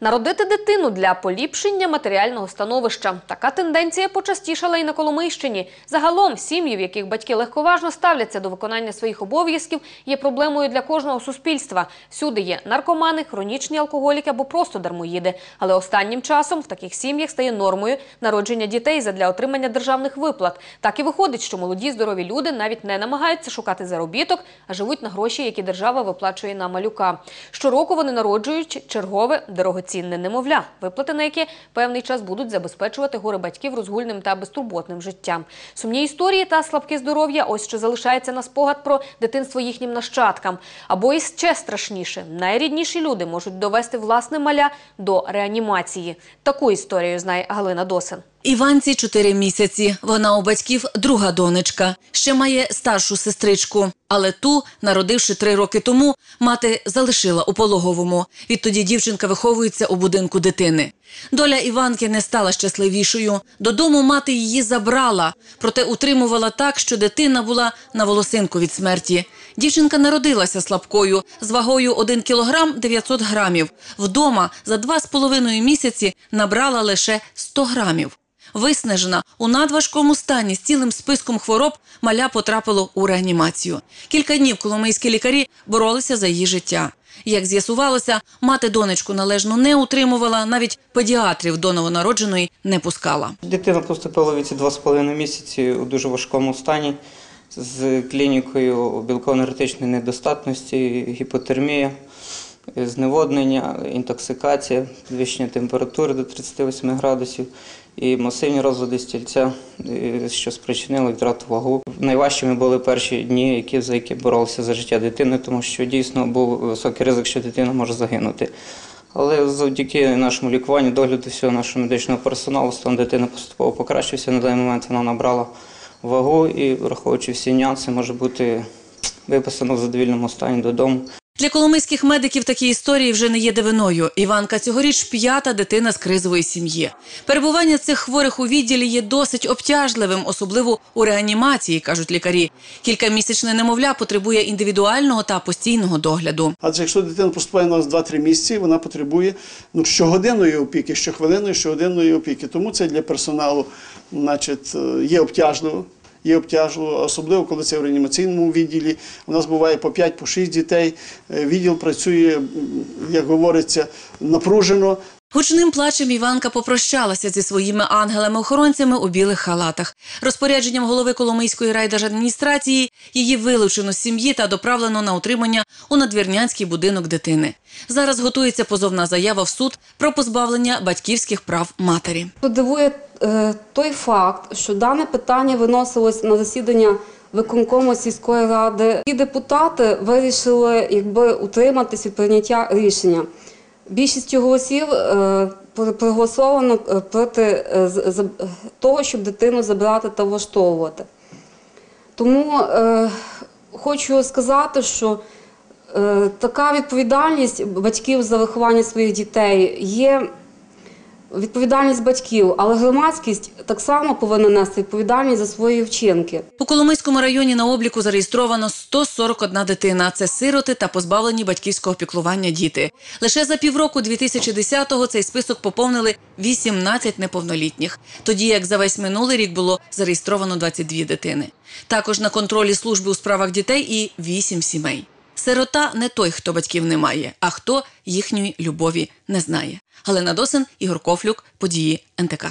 Народити дитину для поліпшення матеріального становища. Така тенденція почастішала і на Коломийщині. Загалом сім'ї, в яких батьки легковажно ставляться до виконання своїх обов'язків, є проблемою для кожного суспільства. Всюди є наркомани, хронічні алкоголіки або просто дармоїди. Але останнім часом в таких сім'ях стає нормою народження дітей задля отримання державних виплат. Так і виходить, що молоді здорові люди навіть не намагаються шукати заробіток, а живуть на гроші, які держава виплачує на малюка. Щороку вони народжують чергове дорогоцінне немовля, виплати на які певний час будуть забезпечувати гори батьків розгульним та безтурботним життям. Сумні історії та слабке здоров'я ось що залишається на спогад про дитинство їхнім нащадкам. Або і ще страшніше, найрідніші люди можуть довести власне маля до реанімації. Таку історію знає Галина Досин. Іванці 4 місяці. Вона у батьків друга донечка. Ще має старшу сестричку. Але ту, народивши три роки тому, мати залишила у пологовому. Відтоді дівчинка виховується у будинку дитини. Доля Іванки не стала щасливішою. Додому мати її забрала, проте утримувала так, що дитина була на волосинку від смерті. Дівчинка народилася слабкою, з вагою 1 кілограм 900 грамів. Вдома за два з половиною місяці набрала лише 100 грамів. Виснажена у надважкому стані з цілим списком хвороб маля потрапило у реанімацію. Кілька днів коломийські лікарі боролися за її життя. Як з'ясувалося, мати донечку належно не утримувала, навіть педіатрів до новонародженої не пускала. Дитина поступила у віці 2,5 місяці у дуже важкому стані з клінікою білково-енергетичної недостатності, гіпотермія, зневоднення, інтоксикація, підвищення температури до 38 градусів і масивні розлади стільця, е, що спричинили втрату вагу. Найважчими були перші дні, які, за які боролися за життя дитини, тому що дійсно був високий ризик, що дитина може загинути. Але завдяки нашому лікуванню, догляду всього нашого медичного персоналу, стан дитини поступово покращився. На даний момент вона набрала вагу і, враховуючи всі нюанси, може бути виписано в задовільному стані додому. Для коломийських медиків такі історії вже не є дивиною. Іванка цьогоріч п'ята дитина з кризової сім'ї. Перебування цих хворих у відділі є досить обтяжливим, особливо у реанімації, кажуть лікарі. Кількамісячне немовля потребує індивідуального та постійного догляду. Адже якщо дитина поступає на нас 2-3 місяці, вона потребує ну, щогодинної опіки, щохвилинної, щогодинної опіки. Тому це для персоналу значить, е, є обтяжливо. Є обтяжливо, особливо коли це в реанімаційному відділі. У нас буває по 5 по 6 дітей. Е, Відділ працює, як говориться, напружено. Гучним плачем Іванка попрощалася зі своїми ангелами-охоронцями у білих халатах. Розпорядженням голови Коломийської райдержадміністрації її вилучено з сім'ї та доправлено на утримання у надвірнянський будинок дитини. Зараз готується позовна заява в суд про позбавлення батьківських прав матері. Дивує е, той факт, що дане питання виносилось на засідання виконкому сільської ради. І депутати вирішили якби утриматись від прийняття рішення. Більшістю голосів е, проголосовано е, проти е, того, щоб дитину забрати та влаштовувати. Тому хочу сказати, що така відповідальність батьків за виховання своїх дітей є відповідальність батьків, але громадськість так само повинна нести відповідальність за свої вчинки. У Коломийському районі на обліку зареєстровано 141 дитина. Це сироти та позбавлені батьківського піклування діти. Лише за півроку 2010-го цей список поповнили 18 неповнолітніх. Тоді як за весь минулий рік було зареєстровано 22 дитини. Також на контролі служби у справах дітей і 8 сімей. Сирота не той, хто батьків не має, а хто їхньої любові не знає. Галина Досин, Ігор Кофлюк, події НТК.